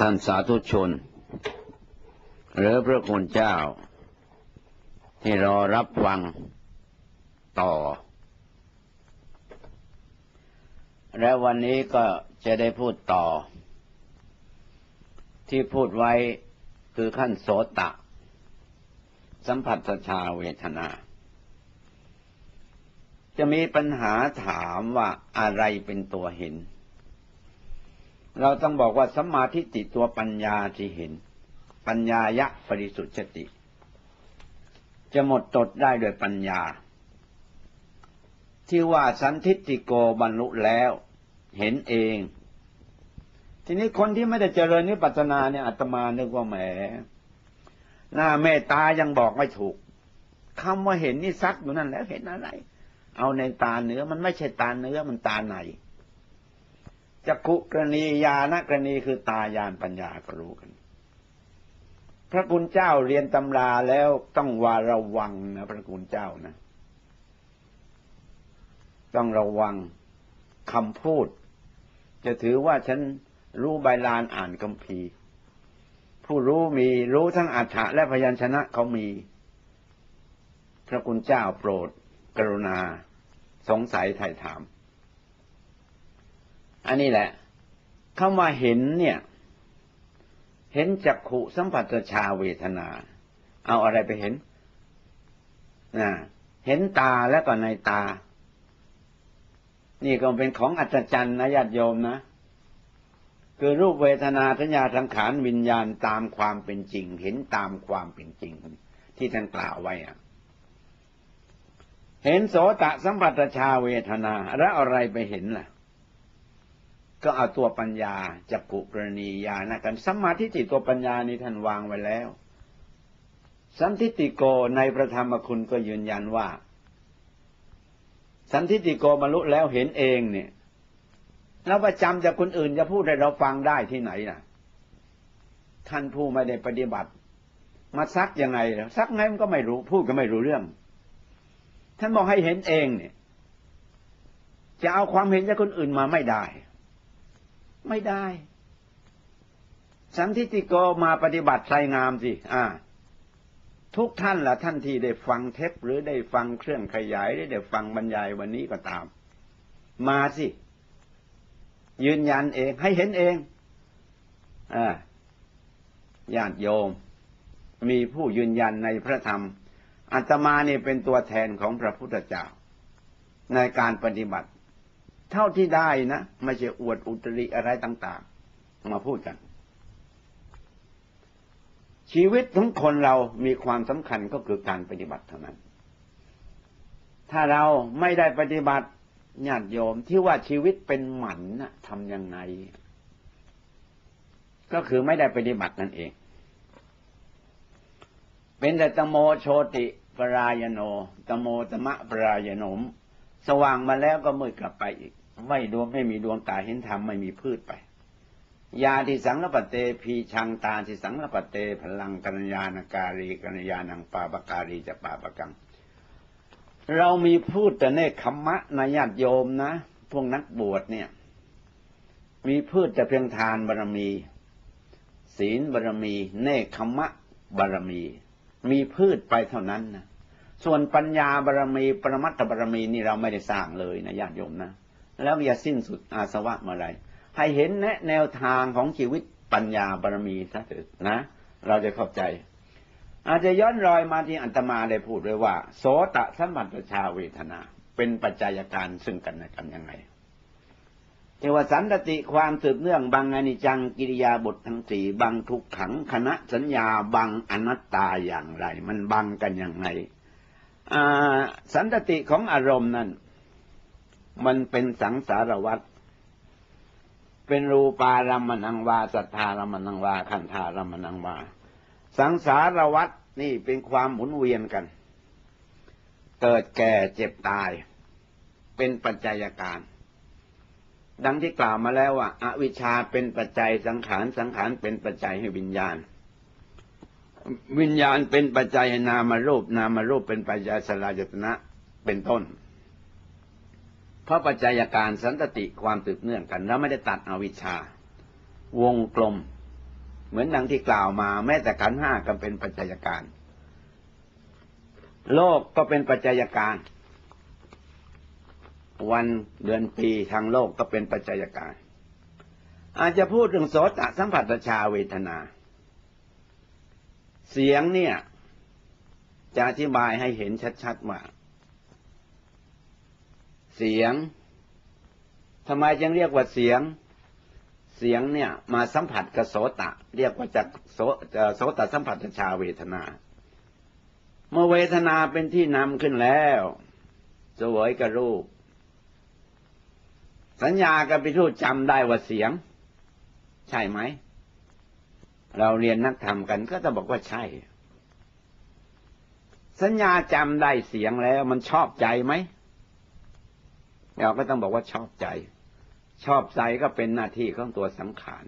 ท่านสาธุชน หรือพระคุณเจ้า ที่รอรับฟังต่อ และวันนี้ก็จะได้พูดต่อ ที่พูดไว้คือขั้นโสตะ สัมผัสชาเวทนาจะมีปัญหาถามว่าอะไรเป็นตัวเห็น เราต้องบอกว่าสัมมาทิฏฐิตัวปัญญาที่เห็น ปัญญายะปริสุทธิติ จะหมดจดได้โดยปัญญา ที่ว่าสันทิติโกบรรลุแล้ว เห็นเอง ทีนี้คนที่ไม่ได้เจริญนิพพานาเนี่ยอาตมานึกว่าแหมหน้าเมตตายังบอกไม่ถูกคำว่าเห็นนี่ซักอยู่นั่นแล้วเห็นอะไร เอาในตาเนื้อมันไม่ใช่ตาเนื้อมันตาใน จักขุกรณียานกรณีคือตายานปัญญาก็รู้กัน พระคุณเจ้าเรียนตำราแล้วต้องวาระวังนะพระคุณเจ้านะ ต้องระวังคำพูด จะถือว่าฉันรู้ใบลานอ่านคัมภีผู้รู้มีรู้ทั้งอัฏฐะและพยัญชนะเขามี พระคุณเจ้าโปรด กรุณา สงสัยไถ่ถาม อันนี้แหละเข้ามาเห็นเนี่ย เห็นจักขุสัมผัสชาเวทนา เอาอะไรไปเห็นนะเห็นตาแล้วก็ในตา นี่ก็เป็นของอัศจรรย์นะญาติโยมนะ คือรูปเวทนาสัญญาสังขารวิญญาณตามความเป็นจริง เห็นตามความเป็นจริง ที่ท่านกล่าวไว้อะเห็นโสตะสัมผัสชาเวทนา แล้วอะไรไปเห็นล่ะ ก็เอาตัวปัญญาจักกุกรณียานะกันสัมมาทิฏฐิตัวปัญญานี้ท่านวางไว้แล้ว สันทิติโกในพระธรรมคุณก็ยืนยันว่า สันทิติโกบรรลุแล้วเห็นเองเนี่ยเราประจำจากคนอื่นจะพูดให้เราฟังได้ที่ไหนนะท่านผู้ไม่ได้ปฏิบัติ มาซักยังไงซักไงมันก็ไม่รู้ พูดก็ไม่รู้เรื่อง ท่านบอกให้เห็นเองเนี่ย จะเอาความเห็นจากคนอื่นมาไม่ได้ ไม่ได้ สันทิติโกมาปฏิบัติใส่งามสิ อ่า ทุกท่านละท่านที่ได้ฟังเทปหรือได้ฟังเครื่องขยายหรือได้ฟังบรรยายวันนี้ก็ตาม มาสิ ยืนยันเองให้เห็นเองอ่าญาติโยม มีผู้ยืนยันในพระธรรมอัตมาเนี่ยเป็นตัวแทนของพระพุทธเจ้า ในการปฏิบัติ เท่าที่ได้นะไม่ใช่อวดอุตริอะไรต่าง ๆ มาพูดกัน ชีวิตของคนเรามีความสำคัญก็คือการปฏิบัติเท่านั้น ถ้าเราไม่ได้ปฏิบัติญาติโยมที่ว่าชีวิตเป็นหมันนะทำยังไง ก็คือไม่ได้ปฏิบัตินั่นเอง เป็นแต่ตโมโชติปรายโน ตโมตมะปรายโนม สว่างมาแล้วก็มืดกลับไปอีก ไม่ดวงไม่มีดวงตาเห็นธรรมไม่มีพืชไป ยาที่สังรปเตพีชังตาที่สังรปเตพลังกัญญาณการีกัญญาณังปาปการีจะปาปกัง เรามีพูดแต่เนคขมะนาญาติโยมนะ พวกนักบวชเนี่ย มีพูดแต่เพียงทานบารมี ศีลบารมี เนคขมะบารมี มีพืชไปเท่านั้นนะส่วนปัญญาบารมี ปรมัตถบารมีนี่เราไม่ได้สร้างเลยนะญาติโยมนะ แล้วอย่าสิ้นสุดอาสวะเมื่อไรให้เห็นแนะแนวทางของชีวิตปัญญาบารมีซะเถิดนะ เราจะเข้าใจ อาจจะย้อนรอยมาที่อันตมาได้พูดเลยว่า โสตะสัมผัสชาเวทนา เป็นปัจจัยการซึ่งกันและกันยังไงเทวสันติความสืบเนื่องบางอนิจังกิริยาบททั้งสี่บางทุกขังคณะสัญญาบางอนัตตาอย่างไร มันบังกันยังไงสันติของอารมณ์นั้น มันเป็นสังสารวัตรเป็นรูปารามนังวา สัทธารามนังวา ขันธารามนังวา สังสารวัฏนี่เป็นความหมุนเวียนกัน เกิดแก่เจ็บตาย เป็นปัจจัยการ ดังที่กล่าวมาแล้วว่าอาวิชชาเป็นปัจจัยสังขาร สังขารเป็นปัจจัยให้วิญญาณ วิญญาณเป็นปัจจัยให้นามารูป นามารูปเป็นปัจจัยสลายตนะ เป็นต้น พราะปัจจัยการสันตติความสืบเนื่องกันเราไม่ได้ตัดอวิชชา วงกลม เหมือนดังที่กล่าวมา แม้แต่ขันห้าก็เป็นปัจจัยการ โลกก็เป็นปัจจัยการ วันเดือนปีทางโลกก็เป็นปัจจัยการ อาจจะพูดถึงโสตสัมผัสชาเวทนา เสียงเนี่ย จะอธิบายให้เห็นชัดๆว่า เสียงทำไมจึงเรียกว่าเสียง เสียงเนี่ยมาสัมผัสกับโสตะ เรียกว่าจากโสโสตะสัมผัสชาเวทนา เมื่อเวทนาเป็นที่นำขึ้นแล้วสวยกับรูป สัญญากับไปทูตจำได้ว่าเสียง ใช่ไหม เราเรียนนักธรรมกันก็จะบอกว่าใช่ สัญญาจำได้เสียงแล้วมันชอบใจไหม เราก็ต้องบอกว่าชอบใจ ชอบใจก็เป็นหน้าที่ของตัวสังขาร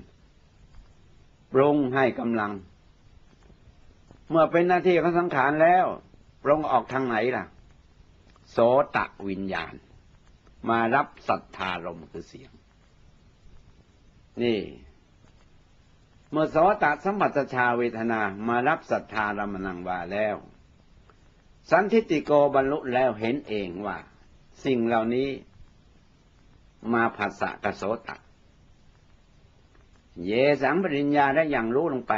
ปรุงให้กำลัง เมื่อเป็นหน้าที่ของสังขารแล้วปรุงออกทางไหนล่ะ โสตะวิญญาณ มารับศรัทธารมคือเสียง นี่ เมื่อโสตะสัมผัสชาเวทนามารับศรัทธารมนังวาแล้ว สันทิติโกบรรลุแล้วเห็นเองว่า สิ่งเหล่านี้ มาภาษากโสตะ เยสังปริญญาได้อย่างรู้ลงไป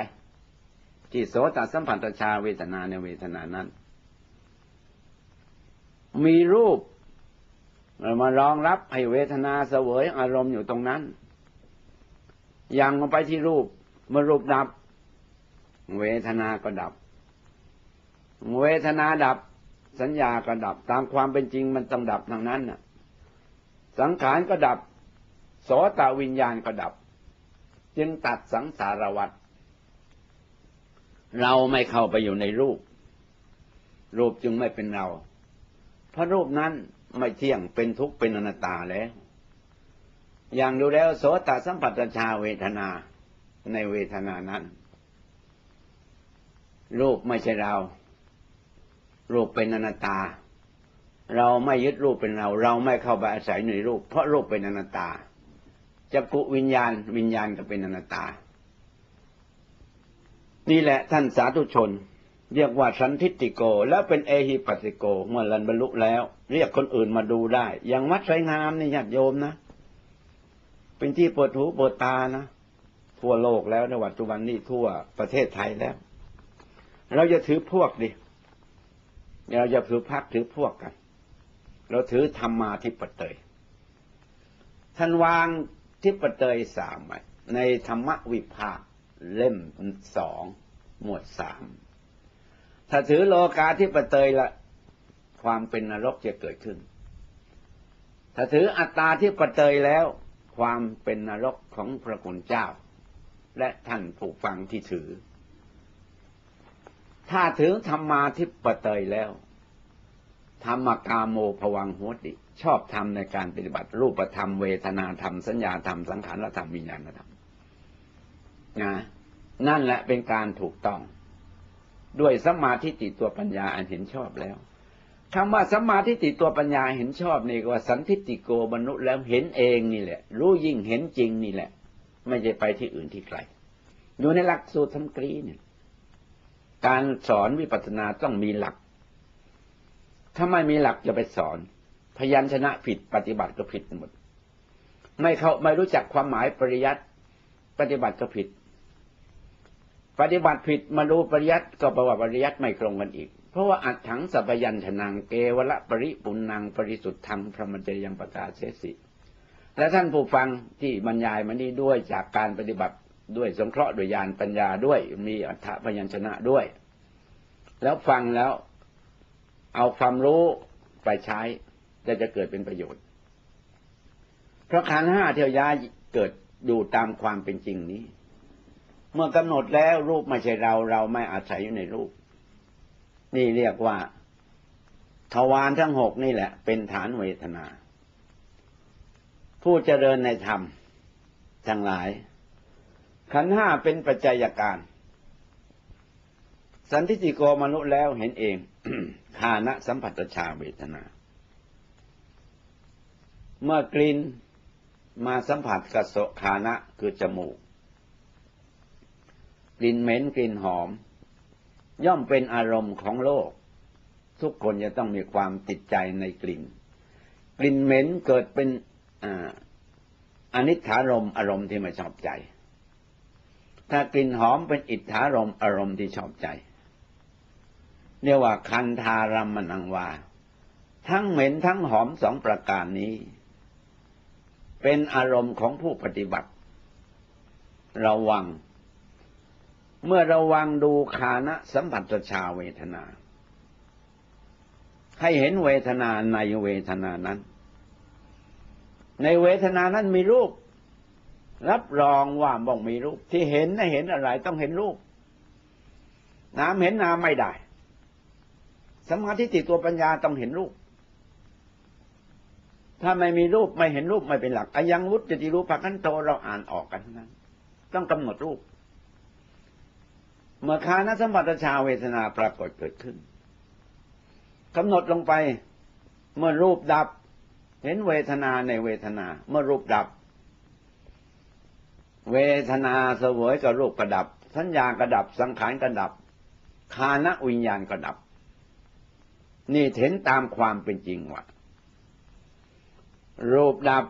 ที่โสตสัมผัสชาเวทนาในเวทนานั้น มีรูปมารองรับให้เวทนาเสวยอารมณ์อยู่ตรงนั้น ยังลงไปที่รูปเมื่อรูปดับ เวทนาก็ดับ เวทนาดับสัญญาก็ดับ ตามความเป็นจริงมันต้องดับทางนั้นน่ะ สังขารก็ดับ โสตวิญญาณก็ดับ จึงตัดสังสารวัฏเราไม่เข้าไปอยู่ในรูป รูปจึงไม่เป็นเรา เพราะรูปนั้นไม่เที่ยงเป็นทุกข์เป็นอนัตตาแล้ว อย่างดูแล้วโสตสัมผัสชาเวทนาในเวทนานั้น รูปไม่ใช่เรา รูปเป็นอนัตตา เราไม่ยึดรูปเป็นเรา เราไม่เข้าไปอาศัยในรูป เพราะรูปเป็นอนัตตาจักกุวิญญาณ วิญญาณก็เป็นอนัตตา นี่แหละท่านสาธุชน เรียกว่าสันทิติโก แล้วเป็นเอหิปัสสิโก เมื่อรันบรรลุแล้ว เรียกคนอื่นมาดูได้ อย่างวัดไสงามนี่ญาติโยมนะ เป็นที่ปวดหูปวดตานะ ทั่วโลกแล้วในวัดจุบันนี้ทั่วประเทศไทยแล้ว เราจะถือพวกดิเราจะถือพักถือพวกกัน เราถือธรรมาทิปเตย ท่านวางทิปเตยสามในธรรมวิภาคเล่มสองหมวดสามถ้าถือโลกาทิปเตยละความเป็นนรกจะเกิดขึ้น ถ้าถืออัตตาทิปเตยแล้ว ความเป็นนรกของพระคุณเจ้า และท่านผู้ฟังที่ถือ ถ้าถือธรรมาทิปเตยแล้ว ธรรมกาโมภวังโหติ ชอบทำในการปฏิบัติรูปธรรมเวทนาธรรมสัญญาธรรมสังขารธรรมวิญญาณธรรมนะนั่นแหละเป็นการถูกต้อง ด้วยสมาธิติตัวปัญญาอันเห็นชอบแล้วคำว่าสมาธิติตัวปัญญาเห็นชอบนี่ก็ว่าสันทิติโกบรรลุแล้วเห็นเองนี่แหละ รู้ยิ่งเห็นจริงนี่แหละ ไม่ใช่ไปที่อื่นที่ไกลอยู่ในหลักสูตรธรรมกรีเนี่ยการสอนวิปัสสนาต้องมีหลัก ถ้าไม่มีหลักจะไปสอน พยัญชนะผิดปฏิบัติก็ผิดหมด ไม่เขาไม่รู้จักความหมายปริยัติปฏิบัติก็ผิด ปฏิบัติผิดมาดูปริยัติก็ประวัติปริยัติไม่ตรงกันอีก เพราะว่าอัดถังสัพยัญชนะเกวละปริปุนังปริสุทธังพระมัจจยังประกาศเสสิและท่านผู้ฟังที่บรรยายมานี้ด้วยจากการปฏิบัติด้วยสงเคราะห์ด้วยญาณปัญญาด้วยมีอัฏฐพยัญชนะด้วย แล้วฟังแล้ว เอาความรู้ไปใช้จะจะเกิดเป็นประโยชน์ เพราะขันห้าเที่ยวย้ายเกิดอยู่ตามความเป็นจริงนี้ เมื่อกำหนดแล้วรูปไม่ใช่เราเราไม่อาศัยอยู่ในรูป นี่เรียกว่าทวารทั้งหกนี่แหละ เป็นฐานเวทนา ผู้เจริญในธรรมทั้งหลาย ขันห้าเป็นปัจจัยการ สันทิติโกมนุษย์แล้วเห็นเอง คานะสัมผัสชาเวทนา เมื่อกลิ่นมาสัมผัสกับโสคานะคือจมูก กลิ่นเหม็นกลิ่นหอม ย่อมเป็นอารมณ์ของโลก ทุกคนจะต้องมีความติดใจในกลิ่น กลิ่นเหม็นเกิดเป็นอานิถารมณ์อารมณ์ที่ไม่ชอบใจ ถ้ากลิ่นหอมเป็นอิทธารมณ์อารมณ์ที่ชอบใจ เรียกว่าคันธารมมนังวา ทั้งเหม็นทั้งหอมสองประการนี้ เป็นอารมณ์ของผู้ปฏิบัติ ระวัง เมื่อระวังดูคานะสัมผัสชาเวทนา ให้เห็นเวทนาในเวทนานั้น ในเวทนานั้นมีรูป รับรองว่าบ้องมีรูป ที่เห็นนะเห็นอะไรต้องเห็นรูปน้ำเห็นน้ำไม่ได้ สมาธิติตัวปัญญาต้องเห็นรูป ถ้าไม่มีรูปไม่เห็นรูปไม่เป็นหลักอายังวุฒิติรูปปักันโตเราอ่านออกกันนั้น ต้องกำหนดรูป เมื่อคานสมปัตชาเวทนาปรากฏเกิดขึ้นกำหนดลงไป เมื่อรูปดับ เห็นเวทนาในเวทนา เมื่อรูปดับ เวทนาเสวยกับรูปกระดับ สัญญากระดับสังขารกระดับคานวิญญาณกระดับ นี่เห็นตามความเป็นจริงว่ารูปดับ